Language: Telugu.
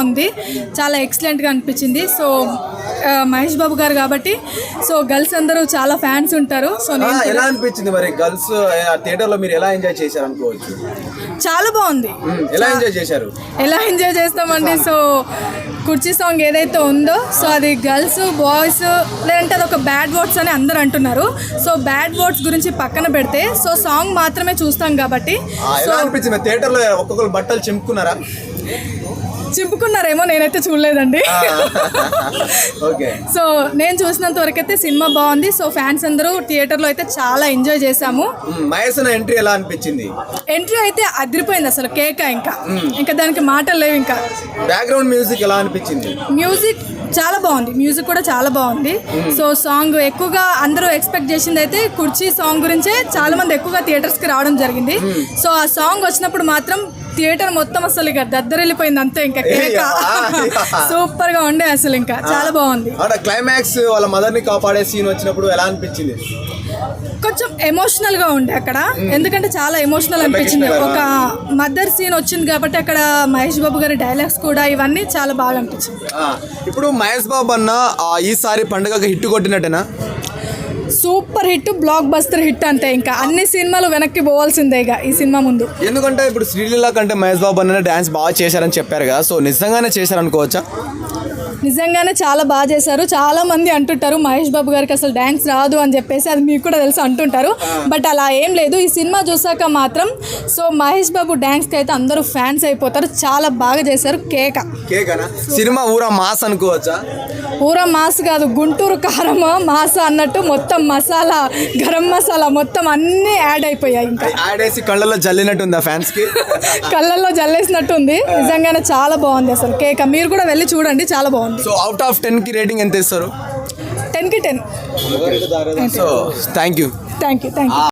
బాగుంది. చాలా ఎక్సలెంట్గా అనిపించింది. సో మహేష్ బాబు గారు కాబట్టి సో గర్ల్స్ అందరూ చాలా ఫ్యాన్స్ ఉంటారు. సో నేను ఎలా అనిపించింది మరి గర్ల్స్ థియేటర్లో మీరు ఎలా ఎంజాయ్ చేశారు అనుకోవచ్చు? చాలా బాగుంది. ఎలా ఎంజాయ్ చేశారు? ఎలా ఎంజాయ్ చేస్తామండి? సో కుర్చీ సాంగ్ ఏదైతే ఉందో సో అది గర్ల్స్ బాయ్స్ లేదంటే అది ఒక బ్యాడ్ వర్డ్స్ అని అందరూ అంటున్నారు. సో బ్యాడ్ వర్డ్స్ గురించి పక్కన పెడితే సో సాంగ్ మాత్రమే చూస్తాం కాబట్టి సో అనిపించింది? థియేటర్లో ఒక్కొక్కరు బట్టలు చింపుకున్నారా చింపుకున్నారేమో నేనైతే చూడలేదండి. సో నేను చూసినంత వరకు అయితే సినిమా బాగుంది. సో ఫ్యాన్స్ అందరూ థియేటర్లో అయితే చాలా ఎంజాయ్ చేశాము. ఎంట్రీ ఎలా అనిపించింది? ఎంట్రీ అయితే అదిరిపోయింది అసలు కేక ఇంకా. ఇంకా దానికి మాటలు లేవు ఇంకా. బ్యాక్గ్రౌండ్ మ్యూజిక్ ఎలా అనిపించింది? మ్యూజిక్ చాలా బాగుంది. మ్యూజిక్ కూడా చాలా బాగుంది. సో సాంగ్ ఎక్కువగా అందరూ ఎక్స్పెక్ట్ చేసింది అయితే కుర్చీ సాంగ్ గురించే చాలా మంది ఎక్కువగా థియేటర్స్కి రావడం జరిగింది. సో ఆ సాంగ్ వచ్చినప్పుడు మాత్రం థియేటర్ మొత్తం అసలు ఇక దద్దరిల్లిపోయింది అంతే ఇంకా కేక. సూపర్గా ఉండే అసలు ఇంకా చాలా బాగుంది. క్లైమాక్స్ వాళ్ళ మదర్ని కాపాడే సీన్ వచ్చినప్పుడు ఎలా అనిపించింది? కొంచెం ఎమోషనల్గా ఉండే అక్కడ. ఎందుకంటే చాలా ఎమోషనల్ అనిపించింది. ఒక మదర్ సీన్ వచ్చింది కాబట్టి అక్కడ మహేష్ బాబు గారి డైలాగ్స్ కూడా ఇవన్నీ చాలా బాగా అనిపించింది. ఇప్పుడు మహేష్ బాబు అన్న ఆ, ఈసారి పండుగకి హిట్ కొట్టినట్టేనా? Super hit blockbuster hit అంతే ఇంకా. అన్ని సినిమాలు వెనక్కి పోవాల్సిందే ఇక ఈ సినిమా ముందు. ఎందుకంటే ఇప్పుడు శ్రీలీల కంటే మహేష్ బాబు అన్న డాన్స్ బాగా చేశారని చెప్పారు కదా. సో నిజంగానే చేశారనుకోవచ్చా? నిజంగానే చాలా బాగా చేశారు. చాలా మంది అంటుంటారు మహేష్ బాబు గారికి అసలు డ్యాన్స్ రాదు అని చెప్పేసి అది మీకు కూడా తెలుసు అంటుంటారు. బట్ అలా ఏం లేదు. ఈ సినిమా చూసాక మాత్రం సో మహేష్ బాబు డ్యాన్స్కి అయితే అందరూ ఫ్యాన్స్ అయిపోతారు. చాలా బాగా చేశారు కేక. కేకనా? సినిమా ఊరా మాస్ అనుకోవచ్చా? ఊర మాస్ కాదు గుంటూరు కారం మాస అన్నట్టు మొత్తం మసాలా గరం మసాలా మొత్తం అన్నీ యాడ్ అయిపోయాయి ఇంకా. కళ్ళల్లో జల్లినట్టుందా ఫ్యాన్స్కి కళ్ళల్లో జల్లేసినట్టు ఉంది నిజంగానే చాలా బాగుంది అసలు కేక. మీరు కూడా వెళ్ళి చూడండి చాలా బాగుంది. సో అవుట్ ఆఫ్ టెన్కి రేటింగ్ ఎంత ఇస్తారు? టెన్కి ten so thank you thank you thank you